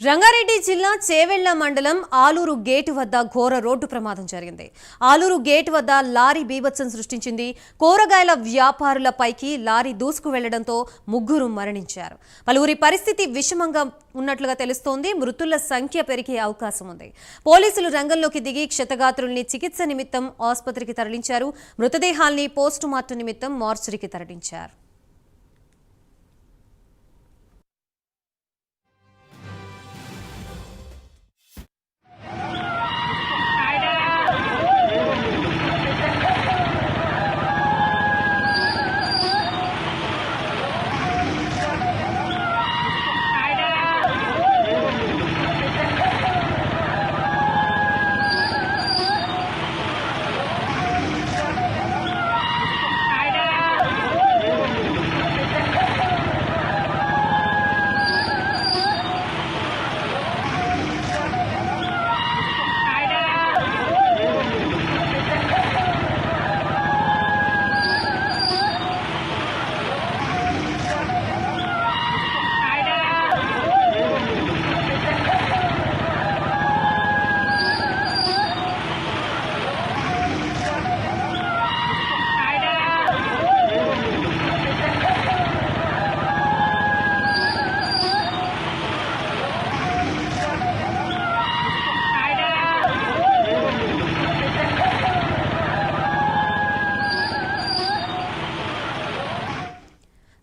రంగారెడ్డి జిల్లా చేవెళ్ళ మండలం ఆలూరు గేటు వద్ద ఘోర రోడ్డు ప్రమాదం జరిగింది. ఆలూరు గేటు వద్ద లారీ బీభత్సం సృష్టించింది. కూరగాయల వ్యాపారులపైకి లారీ దూసుకు వెళ్ళడంతో ముగ్గురు మరణించారు. పలువురి పరిస్థితి విషమంగా ఉన్నట్లుగా తెలుస్తోంది. మృతుల సంఖ్య పెరిగే అవకాశం ఉంది. పోలీసులు రంగంలోకి దిగి క్షతగాత్రుల్ని చికిత్స నిమిత్తం ఆసుపత్రికి తరలించారు. మృతదేహాల్ని పోస్టుమార్టం నిమిత్తం మార్చురికి తరలించారు.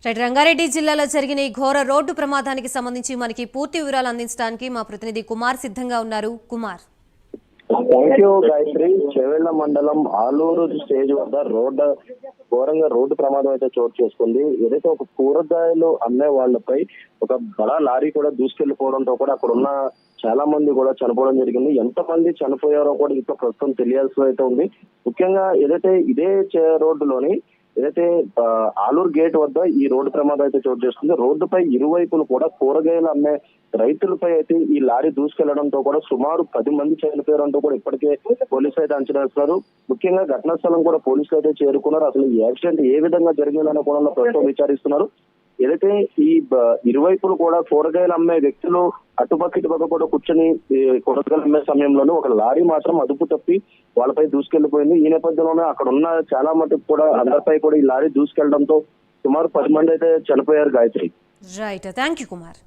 రైట్ రంగారెడ్డి జిల్లాలో జరిగిన ఈ ఘోర రోడ్డు ప్రమాదానికి సంబంధించి మనకి పూర్తి వివరాలు అందించడానికి మా ప్రతినిధి కుమార్ సిద్ధంగా ఉన్నారు. Kumar. Thank you Gayatri. Chevella మండలం ఆలూరు స్టేజ్ వద్ద రోడ్డు ఘోరంగా రోడ్డు ప్రమాదం అయితే చోటు చేసుకుంది. ఏదైతే ఒక కూరగాయలు అమ్మే వాళ్ళపై ఒక బడా లారీ కూడా దూసుకెళ్ళిపోవడంతో కూడా అక్కడ ఉన్న చాలా మంది కూడా చనిపోవడం జరిగింది. ఎంత మంది చనిపోయారో కూడా ఇప్పుడు ప్రస్తుతం తెలియాల్సి అయితే ఉంది. ముఖ్యంగా ఏదైతే ఇదే చే- రోడ్డులోని ఏదైతే ఆలూరు గేట్ వద్ద ఈ రోడ్డు ప్రమాదం అయితే చోటు చేసుకుంది రోడ్డుపై ఇరువైపులు కూడా కూరగాయలు అమ్మే రైతులపై అయితే ఈ లారీ దూసుకెళ్ళడంతో కూడా సుమారు పది మంది చనిపోయారంటూ కూడా ఇప్పటికే పోలీసులు అయితే అంచనా వేస్తున్నారు. ముఖ్యంగా ఘటనా స్థలం కూడా పోలీసులు అయితే చేరుకున్నారు. అసలు ఈ యాక్సిడెంట్ ఏ విధంగా జరిగిందనే కోణంలో ప్రస్తుతం విచారిస్తున్నారు. ఏదైతే ఈ ఇరువైపులు కూడా కూరగాయలు అమ్మే వ్యక్తులు అటుపక్క ఇటుపక్క కూడా కూర్చొని ఈ అమ్మే సమయంలోనే ఒక లారీ మాత్రం అదుపు తప్పి వాళ్ళపై దూసుకెళ్ళిపోయింది ఈ నేపథ్యంలోనే అక్కడ ఉన్న చాలా మటుకు కూడా అందరిపై కూడా ఈ లారీ దూసుకెళ్ళడంతో సుమారు పది మంది అయితే చనిపోయారు Gayatri. Right thank you Kumar